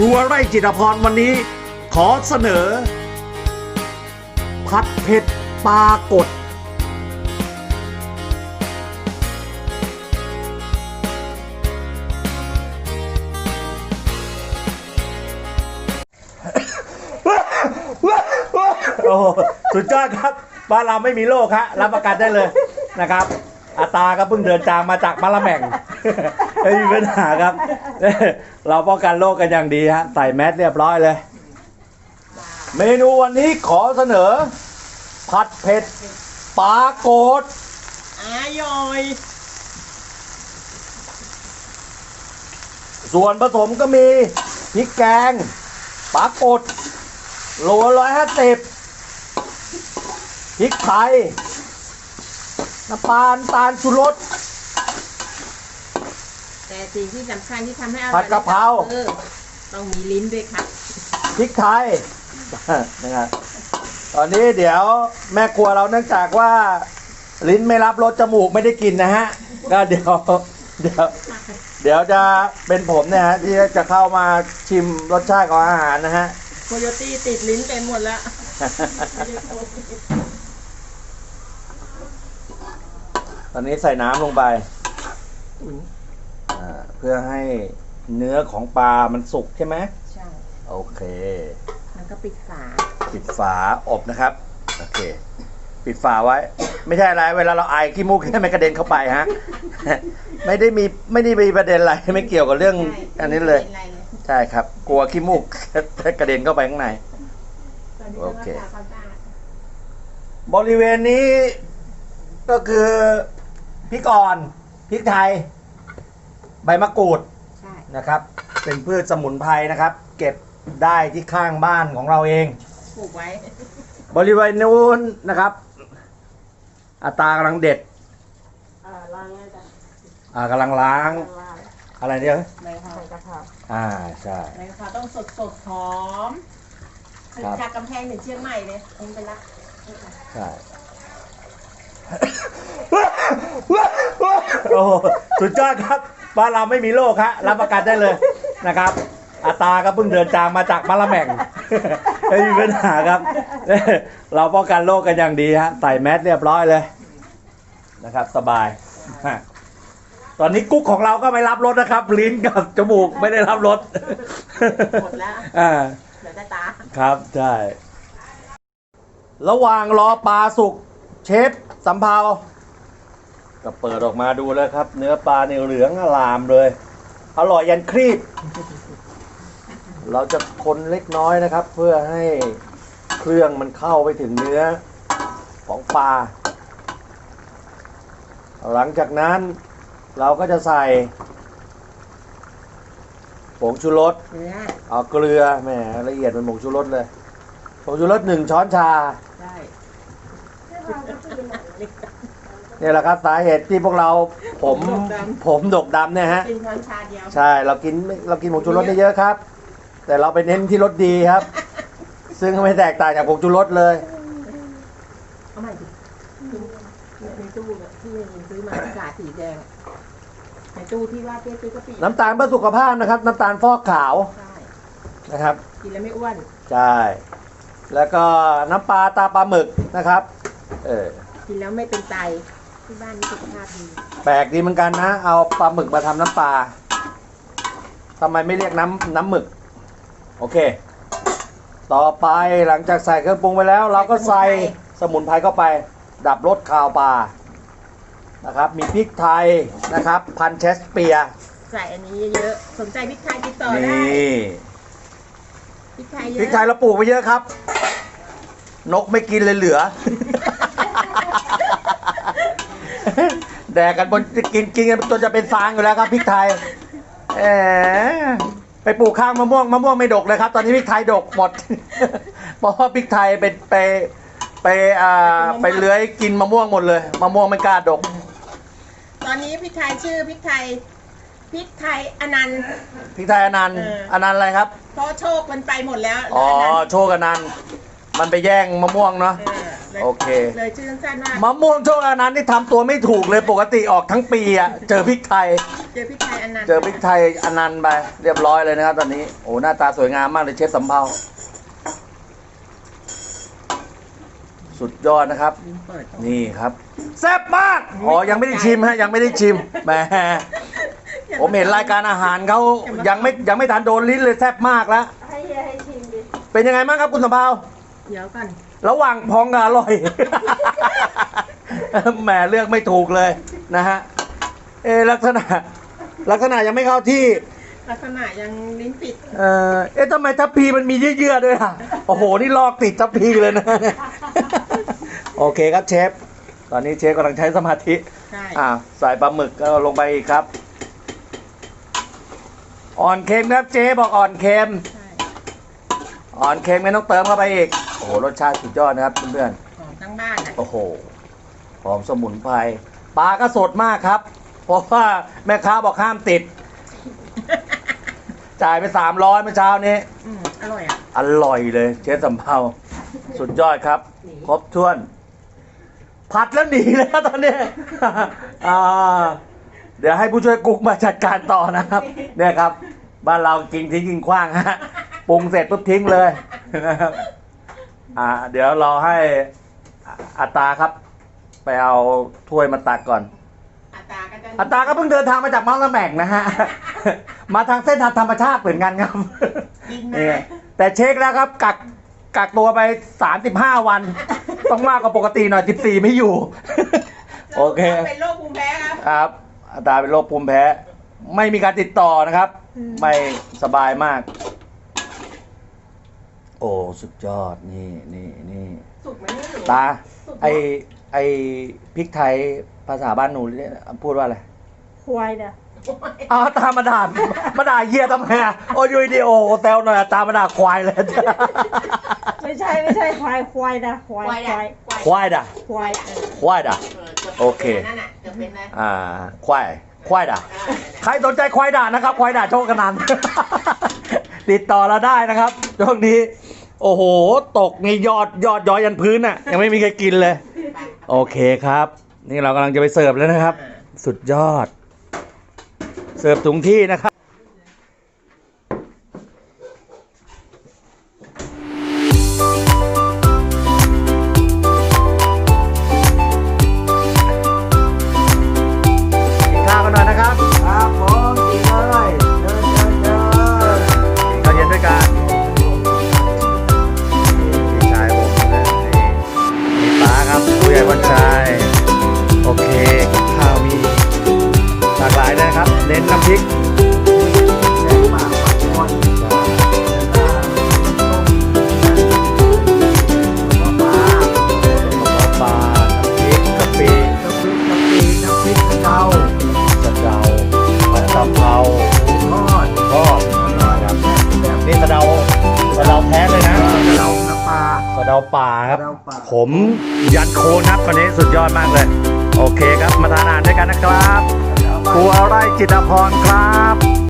ครัวไร่จิตพรวันนี้ ขอเสนอ ผัดเผ็ดปลากด โอ้โหสุดยอดครับ บ้านเราไม่มีโรคฮะรับประกันได้เลยนะครับอาตาก็เพิ่งเดินจางมาจากมะละแม่ง ไม่มีปัญหาครับ เราป้องกันโรคกันอย่างดีฮะใส่แมสเรียบร้อยเลย เมนูวันนี้ขอเสนอ ผัดเผ็ดปลาโกดอายอย ส่วนผสมก็มีพริกแกงปลากดโลร้อยห้าสิบพริกไทยน้ำปลาน้ำตาลชูรสแต่ สิ่งที่สำคัญที่ทำให้อร่อยผัดกะเพราออต้องมีลิ้นด้วยครับพริกไทย นะครับตอนนี้เดี๋ยวแม่ครัวเราเนื่องจากว่า ลิ้นไม่รับรสจมูกไม่ได้กินนะฮะ ก็เดี๋ยวเดี๋ยว เดี๋ยวจะเป็นผมเนี่ยฮะที่จะเข้ามาชิมรสชาติของอาหารนะฮะ โคโยตี้ติดลิ้นเต็มหมดแล้วตอนนี้ใส่น้ำลงไปอ่า เพื่อให้เนื้อของปลามันสุกใช่ไหมใช่ โอเคมันก็ปิดฝา ปิดฝาอบนะครับ โอเค ปิดฝาไว้ ไม่ใช่อะไร เวลาเราไอขี้มูกให้มันกระเด็นเข้าไปฮะ ไม่ได้มีไม่ได้มีประเด็นอะไรไม่เกี่ยวกับเรื่อง ใช่อันนี้เลย ไม่ป็ไรเลย ใช่ครับ กลัวขี้มูก กระเด็นเข้าไปข้างใน ตอนนี้โอเคราคาความสะอาดบริเวณนี้ก็คือพริกอ่อนพริกไทย ใบมะกรูดใช่นะครับ เป็นพืชสมุนไพรนะครับ เก็บได้ที่ข้างบ้านของเราเอง ปลูกไว้ บริเวณนู้นนะครับ อัตรากำลังเด็ดเออล้างเลยจ้ะอ่ากำลังล้างล้างอะไรเนี่ยใบกะเพรากะเพราอ่าใช่ ใบกะเพราต้องสดสดๆหอมครับ จากกำแพงถึงเชียงใหม่เลยเองไปละใช่ โอ้โหสุดยอดครับ บ้านเราไม่มีโรคฮะรับประกันได้เลยนะครับอาตาก็เพิ่งเดินจางมาจากมะละแม่ง ไม่มีปัญหาครับ เราป้องกันโรคกันอย่างดีฮะใส่แมสเรียบร้อยเลยนะครับ สบายตอนนี้กุ๊กของเราก็ไม่รับรสนะครับ ลิ้นกับจมูกไม่ได้รับรสหมดแล้วอ่าเหลือแต่ตาครับใช่ระหว่างรอปลาสุกเชฟสำเภา ก็เปิดออกมาดูแล้วครับ เนื้อปลาเนี่ยเหลืองอลามเลย อร่อยยันครีบเราจะคนเล็กน้อยนะครับ เพื่อให้เครื่องมันเข้าไปถึงเนื้อของปลา หลังจากนั้นเราก็จะใส่ผงชูรสเอเอาเกลือแหมละเอียดเป็นผงชูรสเลยผงชูรสหนึ่งช้อนชาใช่ เนี่ยแหละครับสาเหตุที่พวกเราผมผมดกดำเนี่ยฮะกินช้อนชาเดียวใช่เรากินเรากินผงชูรสได้เยอะครับ แต่เราไปเน้นที่รสดีครับ ซึ่งไม่แตกต่างจากผงชูรสเลยเอาใหม่ดิในตู้เนี่ยที่ยิงซื้อมาฝาสีแดงอะในตู้ที่ว่าเปี้ยซื้อกะปิน้ำตาลเพื่อสุขภาพนะครับ น้ำตาลฟอกขาวใช่นะครับกินแล้วไม่อ้วนใช่แล้วก็น้ำปลาตาปลาหมึกนะครับ เออกินแล้วไม่เป็นไต ที่บ้านมีสุขภาพดีแปลกดีเหมือนกันนะ เอาปลาหมึกมาทำน้ำปลาทำไมไม่เรียกน้ำน้ำหมึก โอเค ต่อไปหลังจากใส่เครื่องปรุงไปแล้ว เราก็ใส่สมุนไพรเข้าไป ดับรสคาวปลานะครับ มีพริกไทยนะครับ พันเชสเปียร์ใส่อันนี้เยอะๆสนใจพริกไทยติดต่อนีได้่พริกไทยเยอะพริกไทยเราปลูกไปเยอะครับ นกไม่กินเลยเหลือ แดกกันบนกินกินกันจนจะเป็นฟางอยู่แล้วครับพริกไทยแหมไปปลูกข้างมะม่วงมะม่วงไม่ดกเลยครับ ตอนนี้พริกไทยดกหมด เพราะว่าพริกไทยไปไปไปอ่าไปเลื้อยกินมะม่วงหมดเลยมะม่วงไม่กล้าดก ตอนนี้พริกไทยชื่อพริกไทยพริกไทยอนันต์ พริกไทยอนันต์เอออนันต์อะไรครับ เพราะโชคมันไปหมดแล้วอ๋อเหลือนันต์ โชคอนันต์ มันไปแย่งมะม่วงเนาะเออลยโอเค เลยชื่อสั้นๆว่ามะม่วงโชคอนันต์นี่ทำตัวไม่ถูกเลยปกติออกทั้งปีอะเจอพริกไทย เจอพริกไทยอันนั้นเจอพริกไทยอนันต์ไปเรียบร้อยเลยนะครับตอนนี้โอ้หน้าตาสวยงามมากเลยเชฟสำเภาสุดยอดนะครับ ลืมเปิดนี่ครับแซ่บมากอ๋อยังไม่ได้ชิมฮะยังไม่ได้ชิมแหมผมเห็นรายการอาหารเขายังไม่ยังไม่ทันโดนลิ้นเลยแซ่บมากแล้วให้เฮียให้ชิมดิเป็นยังไงบ้างครับคุณสำเภา เดี๋ยวก่อนระหว่างพองกับอร่อย แหมเลือกไม่ถูกเลยนะฮะ เอะลักษณะ ลักษณะยังไม่เข้าที่ ลักษณะยังลิ้นปิดเออเอ๊ะทำไมทัพพีมันมีเยื่อๆด้วยอะ โอ้โห นี่ลอกติดทัพพีเลยนะ โอเคครับเชฟ ตอนนี้เชฟกำลังใช้สมาธิ ใช่อ่าใส่ปลาหมึกก็ลงไปอีกครับ อ่อนเค็มครับเจ๊บอกอ่อนเค็ม ใช่อ่อนเค็มไม่ต้องเติมเข้าไปอีกโอ้โหรสชาติสุดยอดนะครับเพื่อนๆหอมทั้งบ้านอะโอ้โหหอมสมุนไพรปลาก็สดมากครับ เพราะว่าแม่ค้าบอกห้ามติด จ่ายไปสามร้อยเมื่อเช้านี้ อืมอร่อยอะอร่อยเลย เชฟสำเภาสุดยอดครับ ครบถ้วน ผัดแล้วหนีแล้วตอนนี้ อ่าเดี๋ยวให้ผู้ช่วยกุ๊กมาจัดการต่อนะครับ เนี่ยครับ บ้านเรากินทิ้งกินขว้างฮะปรุงเสร็จปุ๊บทิ้งเลยนะครับ อ่า เดี๋ยวเราให้อัตราครับ ไปเอาถ้วยมาตักก่อน อัตราก็จะอัตราก็เพิ่งเดินทางมาจากมังละแม่งนะฮะ มาทางเส้นทางธรรมชาติเหมือนกันครับกินนี่นะแต่เช็คแล้วครับกักกักตัวไป 35 วัน ต้องมากกว่าปกติหน่อย 14 ไม่อยู่ โอเค เป็นโรคภูมิแพ้ครับครับ อัตราเป็นโรคภูมิแพ้ ไม่มีการติดต่อนะครับ ไม่สบายมาก โอ้สุดยอดนี่นี่นี่สุกไหมเนี่ยหนูตาไอไอพริกไทยภาษาบ้านหนูเรียกพูดว่าอะไรควายเนี่ยอ้าวตามมาด่ามาด่าเยี่ยทำไมอะโอ้ยดีโอแซวหน่อยอะตามมาด่าควายเลยไม่ใช่ไม่ใช่ควายควายนะควายควายควาอะยควายควายด่าควายควายด่าโอเค นั่นน่ะจะเป็นนะอ่า ควายควายด่าใครสนใจควายด่านะครับ ควายด่าโชคกันนัน ติดต่อเราได้นะครับช่วงนี้ โอ้โห ตกในยอดยอดย้อยยันพื้นอะ ยังไม่มีใครกินเลย โอเคครับ นี่เรากำลังจะไปเสิร์ฟแล้วนะครับ สุดยอด เสิร์ฟถุงที่นะครับากหลายเลยนะครับ เน้นน้ำพริกแกงป่าปลาทอดแล้วก็ต้มปลาปลาน้ำพริกกะปิน้ำพริกกะปิน้ำพริกกะเดาสะเดาผัดกะเพราทอดทอดนะครับนี่สะเดาสะเดาแท้เลยนะสะเดาน้ำปลาสะเดาป่าครับ ผมยันโคนครับวันนี้สุดยอดมากเลย โอเคครับมาทานอาหารด้วยกันนะครับ ครัวไร่จิตรพรครับ